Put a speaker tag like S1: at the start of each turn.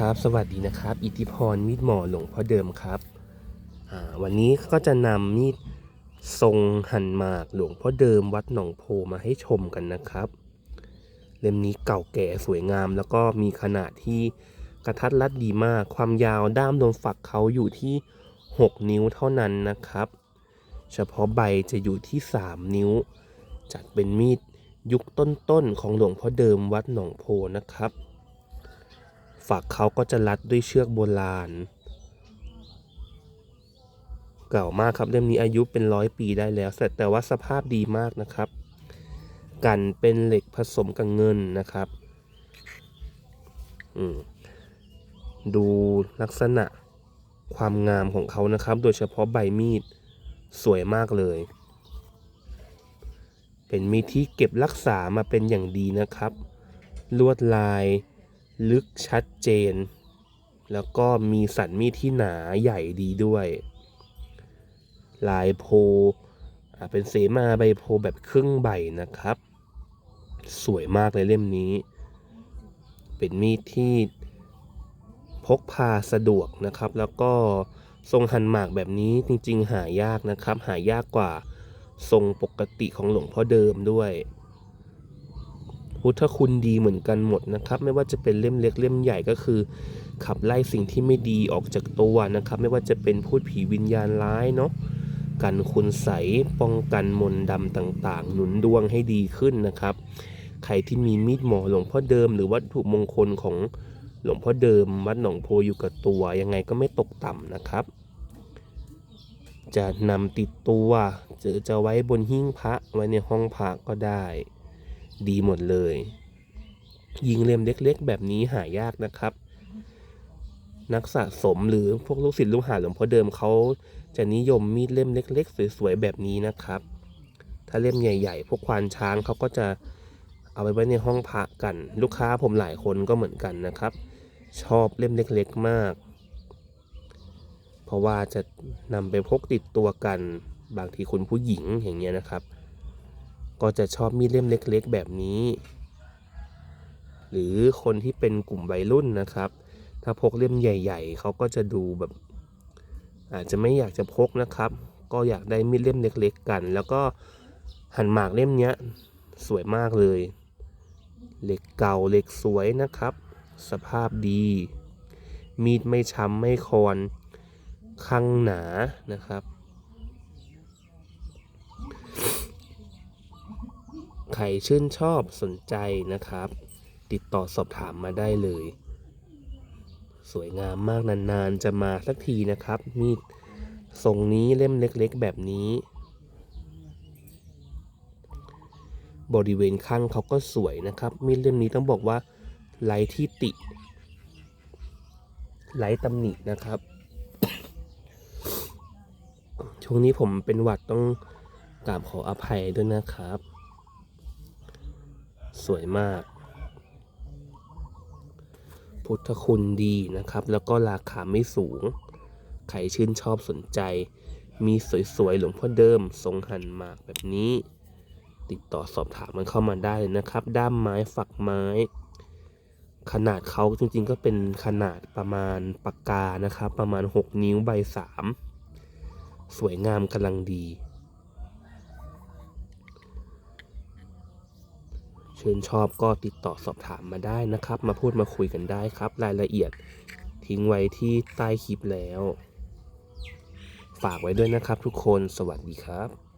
S1: ครับสวัสดีนะครับ อิทธิพรมีดหมอหลวงพ่อเดิมครับ วันนี้ก็จะนำมีดทรงหั่นหมากหลวงพ่อเดิมวัดหนองโพมาให้ชมกันนะครับ เล่มนี้เก่าแก่สวยงาม แล้วก็มีขนาดที่กระทัดรัดดีมาก ความยาวด้ามโดนฝักเขาอยู่ที่ 6 นิ้วเท่านั้นนะครับ เฉพาะใบจะอยู่ที่ 3 นิ้ว จัดเป็นมีดยุคต้นๆของหลวงพ่อเดิมวัดหนองโพนะครับ ฝักเขาก็จะรัดด้วยเชือกโบราณ เก่ามากครับเล่มนี้อายุเป็นร้อยปีได้แล้วแต่แต่ว่าสภาพดีมากนะครับ กันเป็นเหล็กผสมกับเงินนะครับดูลักษณะความงามของเขานะครับ โดยเฉพาะใบมีดสวยมากเลย เป็นมีดที่เก็บรักษามาเป็นอย่างดีนะครับ ลวดลาย ลึกชัดเจน แล้วก็มีสันมีดที่หนาใหญ่ดีด้วย ลายโพเป็นเสมาใบโพแบบครึ่งใบนะครับ สวยมากเลยเล่มนี้ เป็นมีดที่พกพาสะดวกนะครับ แล้วก็ทรงหันหมากแบบนี้จริงๆ หายากนะครับ หายากกว่าทรงปกติของหลวงพ่อเดิมด้วย พุทธคุณดีเหมือนกันหมดนะครับ ไม่ว่าจะเป็นเล่มเล็กเล่มใหญ่ก็คือ ขับไล่สิ่งที่ไม่ดีออกจากตัวนะครับ ไม่ว่าจะเป็นพูดผีวิญญาณร้ายเนาะกันคุณใสป้องกันมนต์ดำต่างๆ หนุนดวงให้ดีขึ้นนะครับ ใครที่มีมีดหมอหลวงพ่อเดิม หรือวัตถุมงคลของหลวงพ่อเดิม วัดหนองโพอยู่กับตัวยังไงก็ไม่ตกต่ำนะครับ จะนำติดตัวหรือจะไว้บนหิ้งพระไว้ในห้องพระก็ได้ ดีหมดเลย ยิงเล่มเล็กๆ แบบนี้หายากนะครับ นักสะสมหรือพวกลูกศิษย์ลูกหาหลวงพ่อเดิมเขาจะนิยมมีดเล่มเล็ก ๆ สวยๆ แบบนี้นะครับ ถ้าเล่มใหญ่ ๆ พวกควานช้างเขาก็จะเอาไปไว้ในห้องพระกัน ลูกค้าผมหลายคนก็เหมือนกันนะครับ ชอบเล่มเล็กๆ มาก เพราะว่าจะนำไปพกติดตัวกัน บางทีคุณผู้หญิงอย่างเงี้ยนะครับ ก็จะชอบมีดเล่มเล็กๆ แบบนี้ หรือคนที่เป็นกลุ่มวัยรุ่นนะครับ ถ้าพกเล่มใหญ่ ๆ เขาก็จะดูแบบ อาจจะไม่อยากจะพกนะครับ ก็อยากได้มีดเล่มเล็ก ๆ กัน แล้วก็หันหมากเล่มนี้สวยมากเลยเหล็กเก่าเหล็กสวยนะครับ สภาพดี มีดไม่ช้ำไม่คอนข้างหนานะครับ ใค รชื่นชอบสนใจนะครับ ติดต่อสอบถามมาได้เลย สวยงามมากนานๆ จะมาสักทีนะครับ มีดทรงนี้เล่มเล็กๆ แบบนี้ บริเวณข้างเขาก็สวยนะครับ มีดเล่มนี้ต้องบอกว่าไร้ที่ติ ไร้ตำหนินะครับ ช่วงนี้ผมเป็นหวัดต้องกราบขออภัยด้วยนะครับ สวยมาก พุทธคุณดีนะครับ แล้วก็ราคาไม่สูง ใครชื่นชอบสนใจ มีสวยๆหลวงพ่อเดิมทรงหันหมากแบบนี้ ติดต่อสอบถามมันเข้ามาได้เลยนะครับ ด้ามไม้ฝักไม้ ขนาดเขาจริงๆก็เป็นขนาดประมาณปากกานะครับ ประมาณ 6 นิ้วใบ 3 สวยงามกำลังดี ชิญชอบก็ติดต่อสอบถามมาได้นะครับ มาพูดมาคุยกันได้ครับ รายละเอียดทิ้งไว้ที่ใต้คลิปแล้ว ฝากไว้ด้วยนะครับทุกคนสวัสดีครับ